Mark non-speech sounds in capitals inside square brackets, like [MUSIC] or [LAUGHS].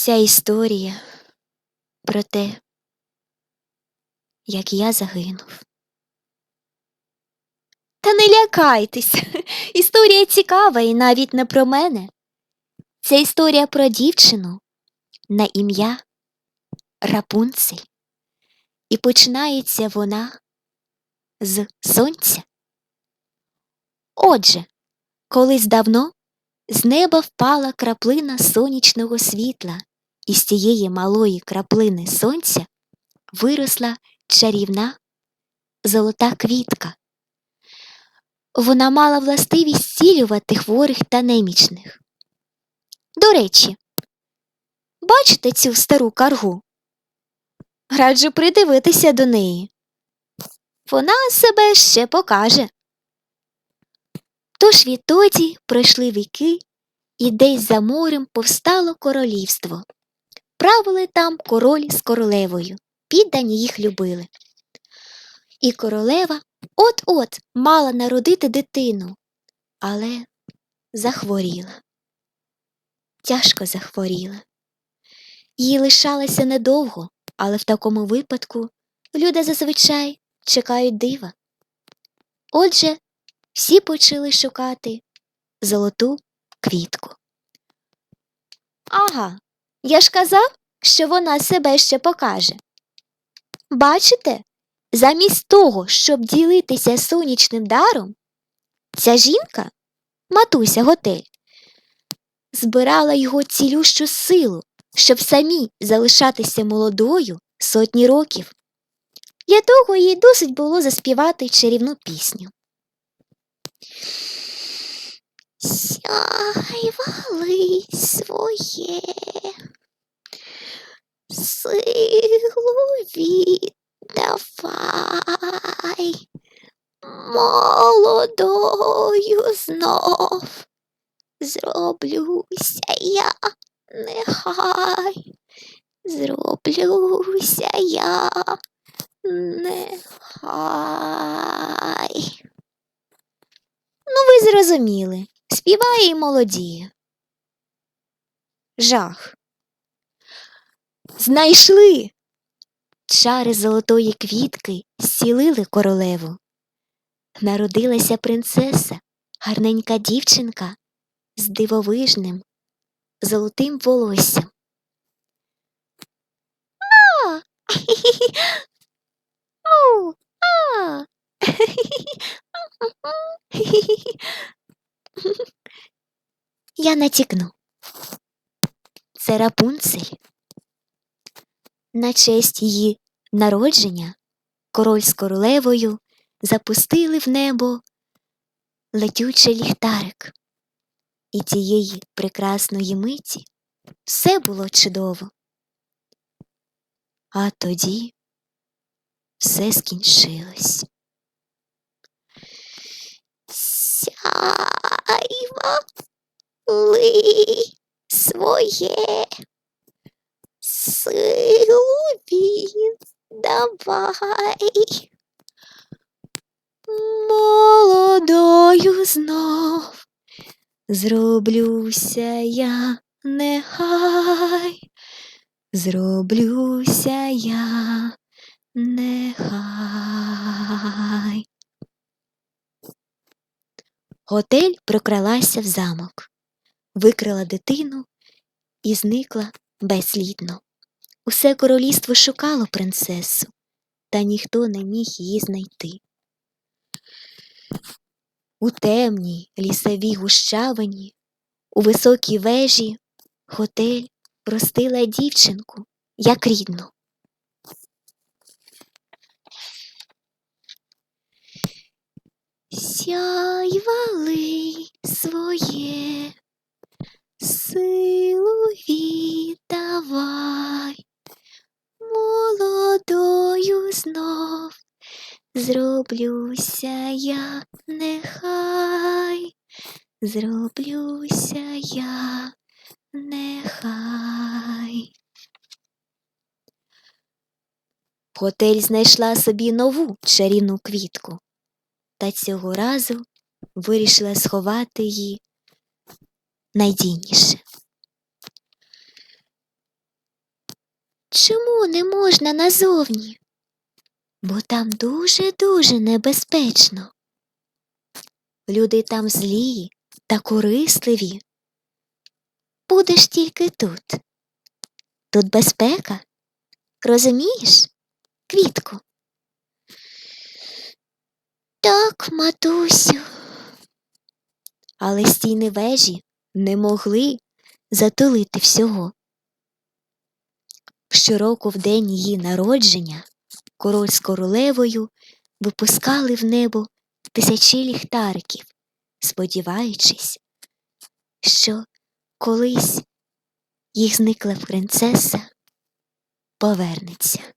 Ця історія про те, як я загинув. Та не лякайтесь, [LAUGHS] історія цікава і навіть не про мене. Це історія про дівчину на ім'я Рапунцель. І починається вона з сонця. Отже, колись давно з неба впала краплина сонячного світла, і з цієї малої краплини сонця виросла чарівна золота квітка. Вона мала властивість зцілювати хворих та немічних. До речі, бачите цю стару каргу? Раджу придивитися до неї. Вона себе ще покаже. Тож відтоді пройшли віки, і десь за морем повстало королівство. Правили там король з королевою, піддані їх любили. І королева от-от мала народити дитину, але захворіла. Тяжко захворіла. Їй лишалося недовго, але в такому випадку люди зазвичай чекають дива. Отже, всі почали шукати золоту квітку. Ага, я ж казав, що вона себе ще покаже. Бачите, замість того, щоб ділитися сонячним даром, ця жінка, матуся готель, збирала його цілющу силу, щоб самі залишатися молодою сотні років. Для того їй досить було заспівати чарівну пісню. Сяйвали своє, силу віддавай, молодою знов зроблюся я нехай, зроблюся я нехай. Ну, ви зрозуміли, співає і молодіє. Жах. Знайшли. Чари золотої квітки зцілили королеву. Народилася принцеса, гарненька дівчинка з дивовижним золотим волоссям. А! Ау! А! Я натякну. Це Рапунцель. На честь її народження король з королевою запустили в небо летючий ліхтарик. І тієї прекрасної миті все було чудово. А тоді все скінчилось. Сяйвали своє силу віддавай. Молодою знов зроблюся я нехай, зроблюся я нехай. Готель прокралася в замок, викрила дитину і зникла безслідно. Усе королівство шукало принцесу, та ніхто не міг її знайти. У темній лісовій гущавині, у високій вежі готель ростила дівчинку, як рідну. Сяйвали своє, силу віддавай, зроблюся я нехай, зроблюся я нехай. Готель знайшла собі нову чарівну квітку, та цього разу вирішила сховати її найдійніше. Чому не можна назовні? Бо там дуже-дуже небезпечно. Люди там злі та корисливі. Будеш тільки тут. Тут безпека. Розумієш, квітку? Так, матусю. Але стіни вежі не могли затулити всього. Щороку в день її народження король з королевою випускали в небо тисячі ліхтариків, сподіваючись, що колись їх зникла принцеса повернеться.